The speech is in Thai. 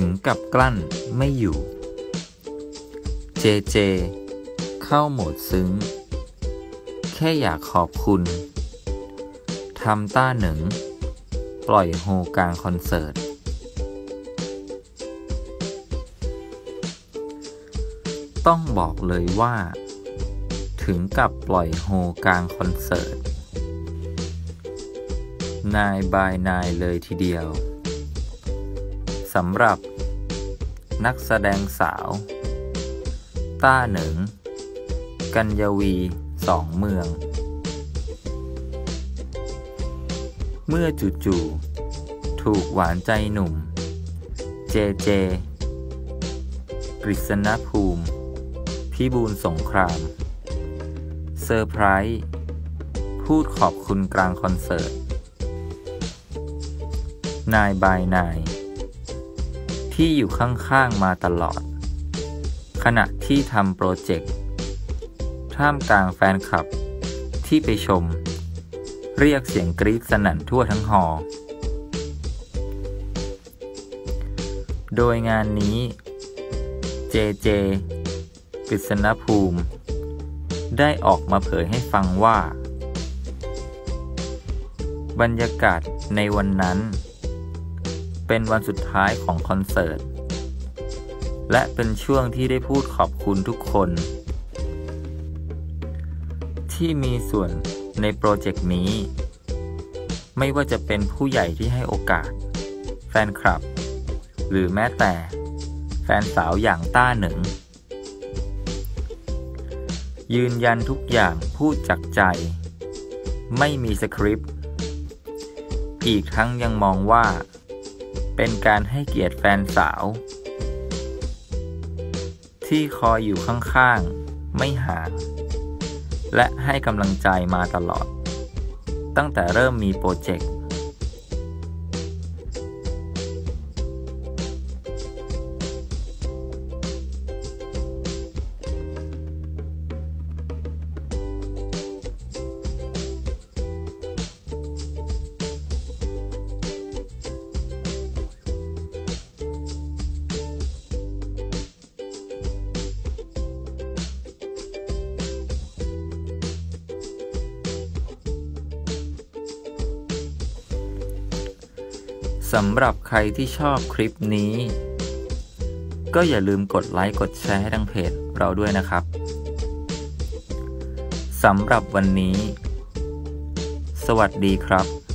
ถึงกับกลั้นไม่อยู่ เจเจ เข้าโหมดซึ้ง แค่อยากขอบคุณ ทำต้าหนึ่ง ปล่อยโฮกลางคอนเสิร์ต ต้องบอกเลยว่า ถึงกับปล่อยโฮกลางคอนเสิร์ต นายบายนายเลยทีเดียวสำหรับ นักแสดงสาว ต้าหนิงกัญญวีสองเมือง เมื่อจู่ๆถูกหวานใจหนุ่ม เจเจ กฤษณภูมิ พิบูลสงคราม เซอร์ไพรส์พูดขอบคุณกลางคอนเสิร์ต นายบายนาย ที่อยู่ข้างๆมาตลอด ขณะที่ทำโปรเจกต์ท่ามกลางแฟนคลับที่ไปชม เรียกเสียงกรี๊ดสนั่นทั่วทั้งหอ โดยงานนี้ เจเจกฤษณภูมิ ได้ออกมาเผยให้ฟังว่า บรรยากาศในวันนั้น เป็นวันสุดท้ายของคอนเสิร์ต และเป็นช่วงที่ได้พูดขอบคุณทุกคน ที่มีส่วนในโปรเจกต์นี้ ไม่ว่าจะเป็นผู้ใหญ่ที่ให้โอกาส แฟนคลับ หรือแม้แต่ แฟนสาวอย่างต้าหนึ่ง ยืนยันทุกอย่างพูดจากใจ ไม่มีสคริปต์ อีกทั้งยังมองว่า เป็นการให้เกียรติแฟนสาว ที่คอยอยู่ข้างๆ ไม่ห่าง และให้กำลังใจมาตลอด ตั้งแต่เริ่มมีโปรเจกต์ สำหรับใครที่ชอบคลิปนี้ ก็อย่าลืมกดไลค์กดแชร์ให้ทางเพจเราด้วยนะครับสำหรับวันนี้ สวัสดีครับ